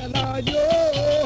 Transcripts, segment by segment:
Hello,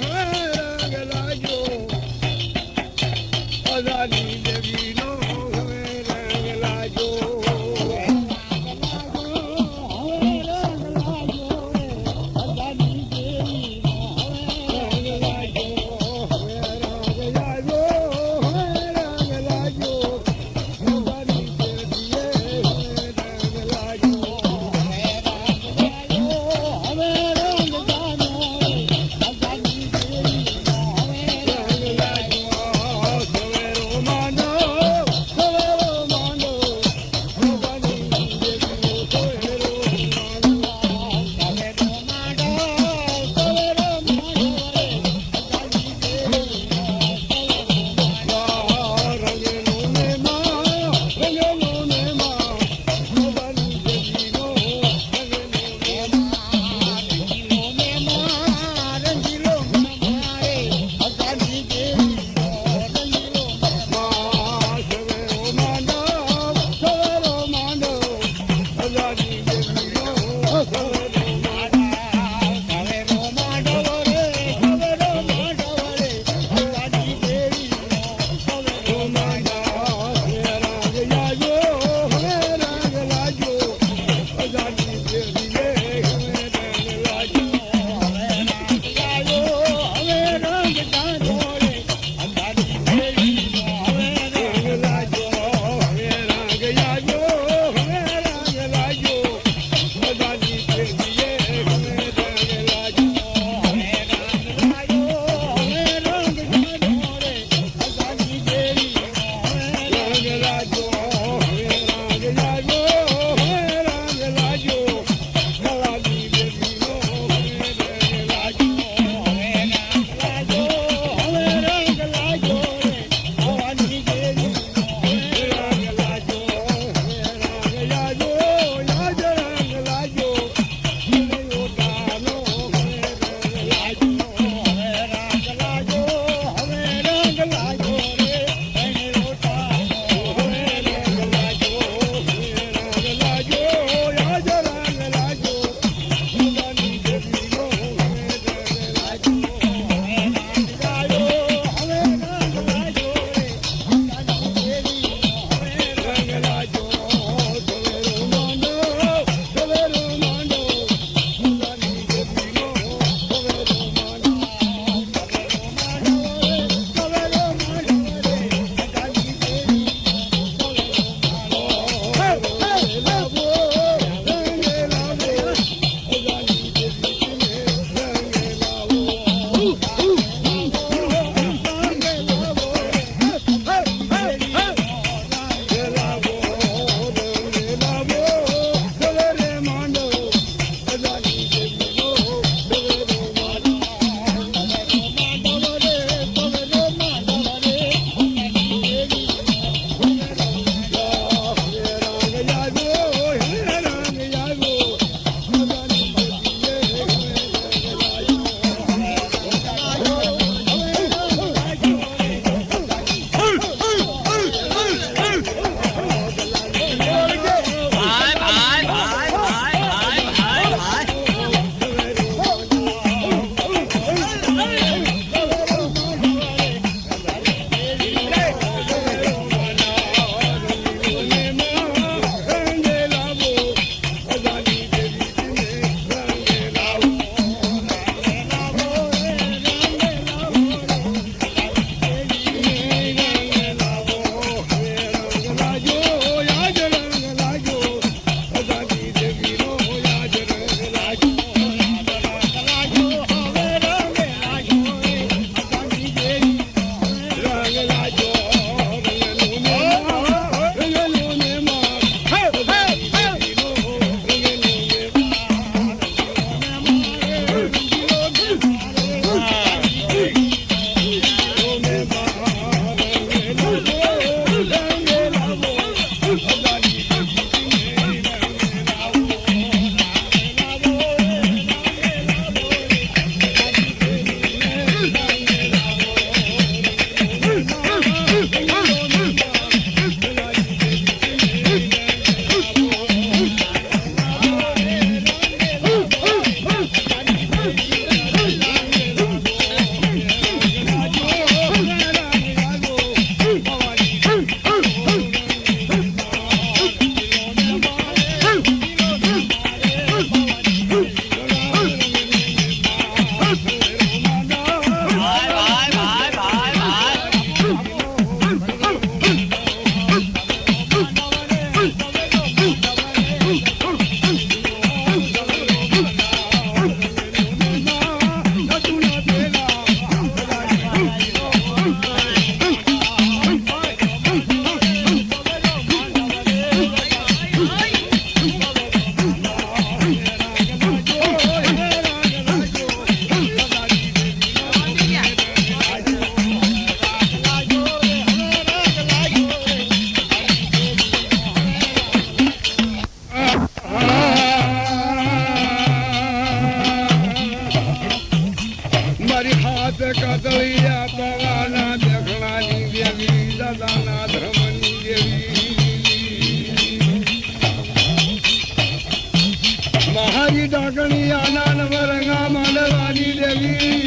મહારી ડાકણી આના નવરંગા માનવાની દેવી.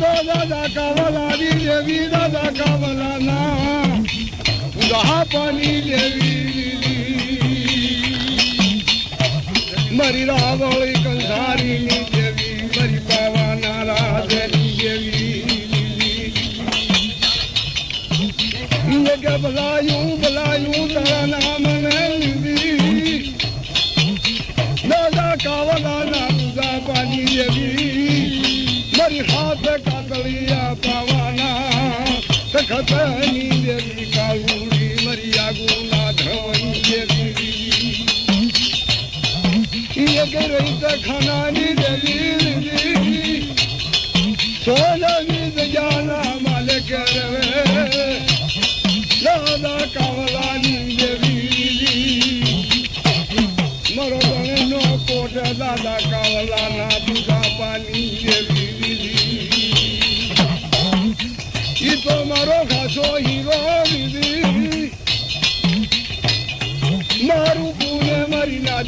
દાદા કાવલાની દેવી, દાદા કાવલાના દહાપાની દેવી. મારી રાવળી કંસારીની જગ્યા ભલાયું ભલાયું તારા નામ લીધી દાદા કાવલા ના દુધા પાણી દેવી મારી હાથ કાતળિયા પાવાના સખતની દેવી કાળુડી મારી આગુ ના ધ્રવણી દેવી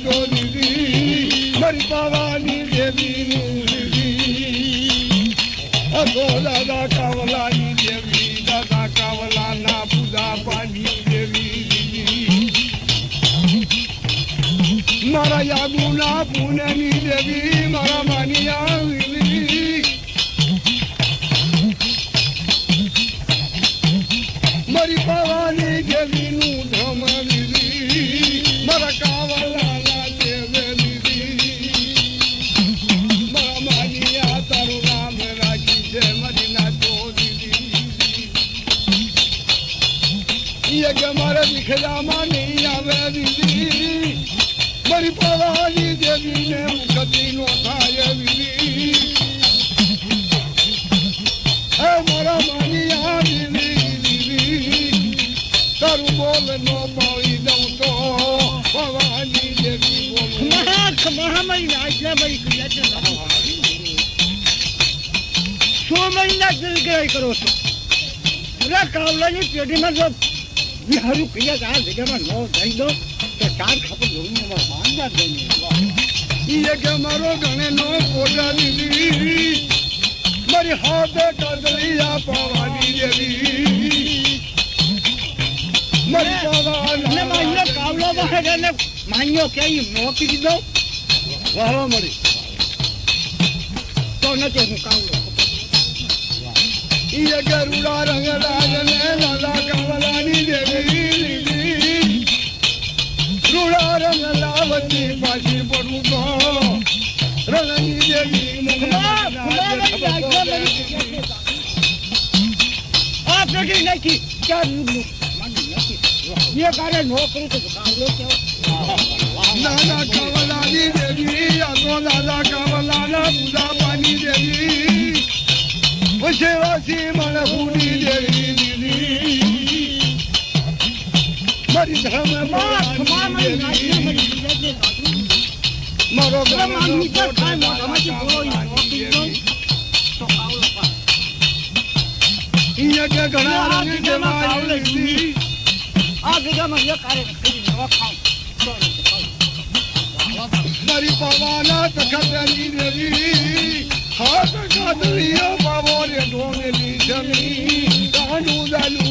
દીદી મારી પાવાની દેવી દીદી અગો દાદા કાવલાની દેવી દાદા કાવલાના પૂજા પાની દેવી મારા યાગુના પુણ્યની દેવી, મારા માનિયા મુખતી નો થાય દીદી એ મારા માનિયા દીદી દીદી તારું બોલ નો પાળી દઉં તો પવાની દેવી બોલું. છો. પૂરા કાવલાની પેઢીમાં જો હારું ક્રિયા આ જગ્યામાં ન જઈ દો, તો ચાર ખબર જોઈને માનદાર માંદા થઈને ઈ કે મારો ગણે નો કોટા દીદી મારી હાથે કાદલિયા પાવાની દેવી મારી ને માન્યો કાવલો એને માન્યો કે મોકી દીધો વાહવા મળી તો નથી હું કાવલો ઈ કે રૂડા રંગ રાજને લાલા કાવલાની દેવી. રૂડા રંગ લાવતી પાછી પડું તો રંગની દેવી આ પેઢી નથી ચાર યુગનું માન્યું નથી એ કારે નોકરી તો કાવલો કેવો દાદા કાવલાની દેવી આતો દાદા કાવલાના પૂજા પાની દેવી સેવાસી મને પૂરી કે ઘણા આ જગ્યામાં એક હારે ખરી નવા ખાવ. મારી પવાના તખતની દેવી હાથ કાદલીઓ પાવો રે ઢોમેલી જમી કાંડુ દાલુ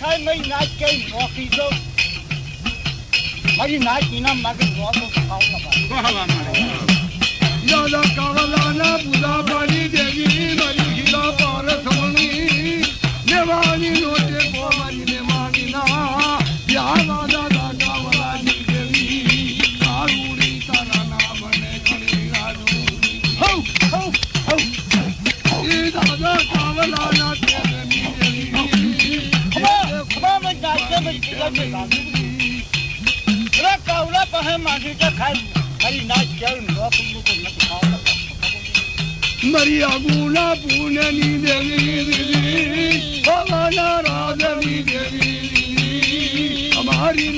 ખાય મળી નાચ કઈ નોકરી દો. મારી નાચ ઇનામ માગે કાવલો પાસ. દાદા કાવલાના પૂજા પાણી દેવી મારી ગીલા પાર થમણી દેવાની કવડા પાસે માગી કે ખાઈ ખાલી ના કેવું નોકરી તો નથી ખાવા મરી અગુના પૂનની દેવી દેવી ભવાના રાધવી દેવી અમારી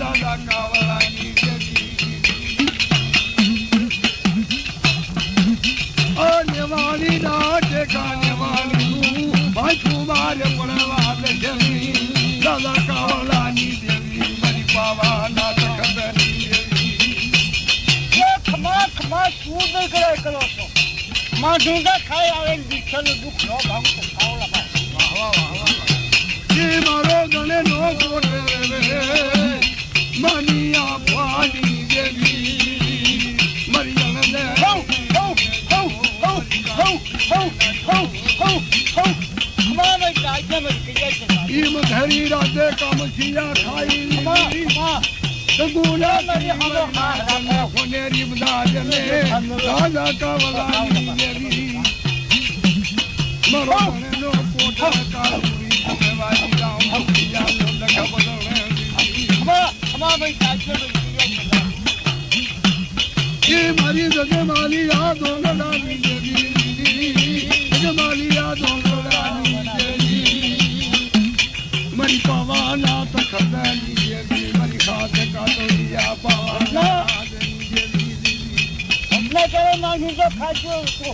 દાદા કાવલાની દેવી. ઓ નેવાણી ના ઠેકાણ માં ઢૂંઢા ખાઈ આવે દીક્ષાનું દુઃખ ન ભાવ તો પાસે જે મારો ગણે નો કોટે હોનેરી બદાજને રાજા કાવલાની મેરી મરો મનેનો કોઠા કાળુરી माली या दोनों डाली जगे माली या दोनों डाली मरी સાથ કાટોડિયા પાવાના અમને કરે માનું તો ખાજો તો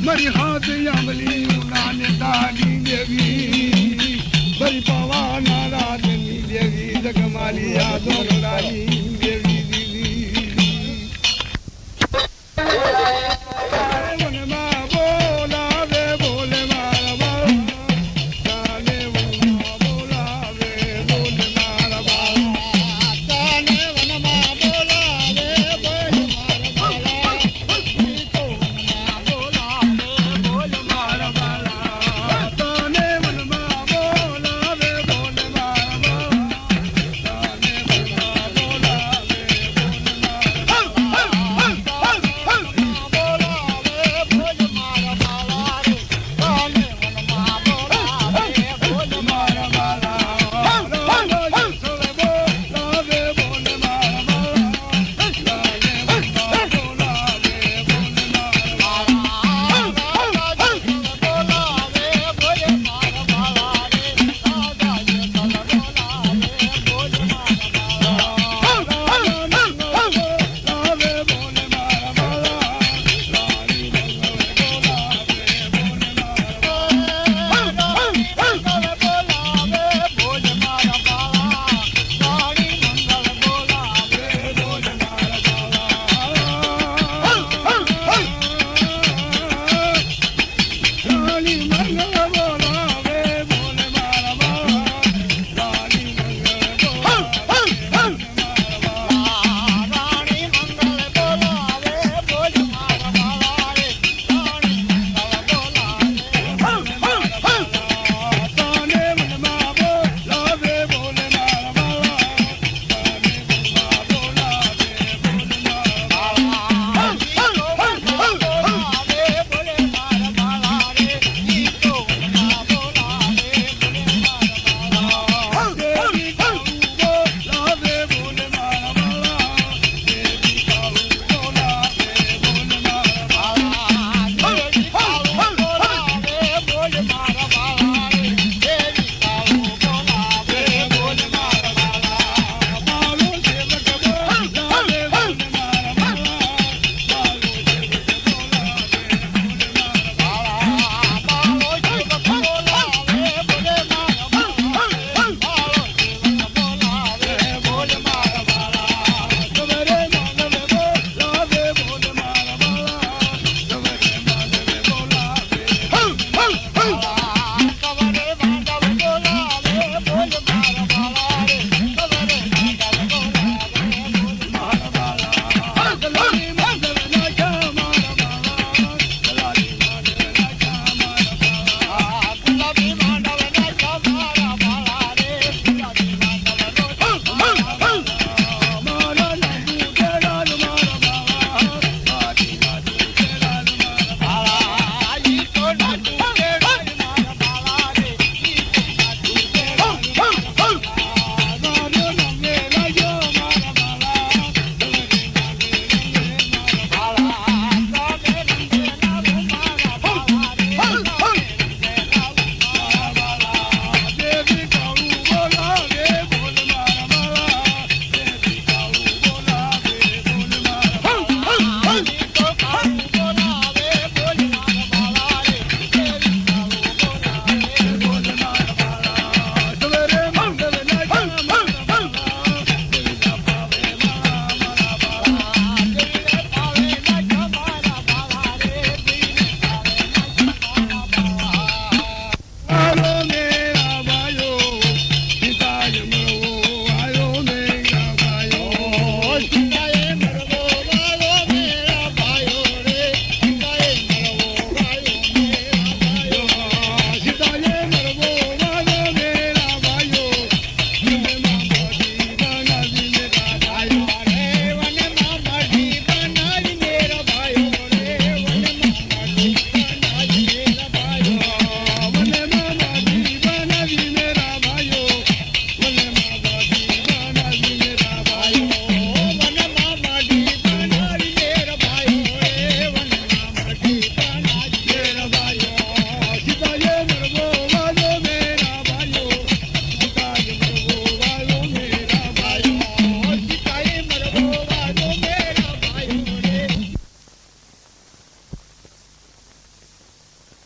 મરી હાથ આંબલી